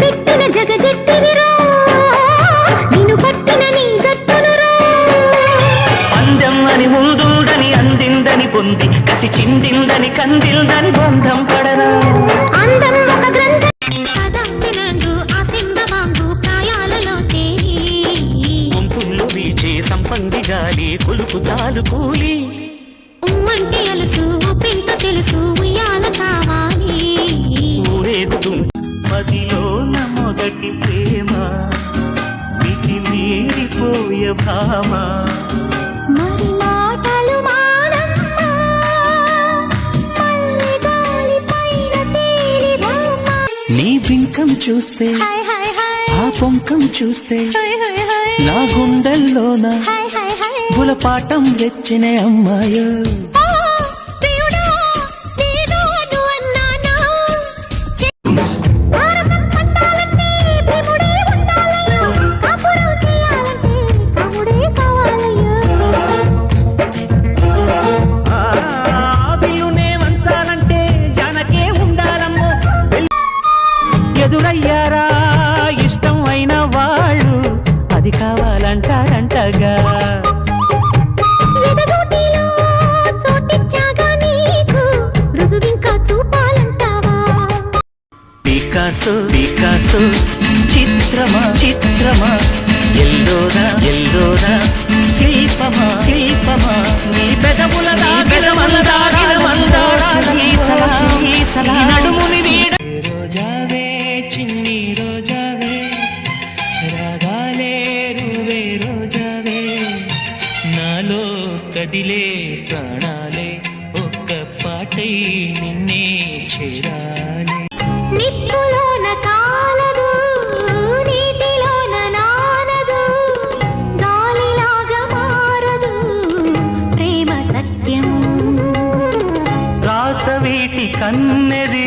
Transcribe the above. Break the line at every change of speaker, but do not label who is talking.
పెట్టిన జగజెట్టివిరా నిన్ను పట్టిన నీ జట్టునురా
అందం అని ముందుందని అందిందని పొంది కసి చిందిందని కందిందని బంధం పడరా
అందం ఒక గ్రంథ.
సంపంగి గాలి కొలుపు చాలు కూలి. నా మొదటి ప్రేమ మితి మీరిపోయే భామ.
మరి మాటలు
నీ బింకం చూస్తే
హాయ్ హాయ్ హాయ్
ఆ పొంకం చూస్తే
హాయ్ హాయ్ హాయ్
నా గుండెల్లోన
హాయ్ హాయ్ హాయ్
బులపాటం తెచ్చిన అమ్మాయో.
పికాసో పికాసో చిత్రమా చిత్రమా ఎల్లోరా ఎల్లోరా శిల్పమా శిల్పమా నీ పెదవుల కదిలే ప్రాణాలే ఒక్క పాటై నిన్నే చేరాలి. నిప్పులోన కాలదు నీటిలోన నానదు గాలిలాగా మారదు ప్రేమ సత్యం రాసవీటి కన్నెది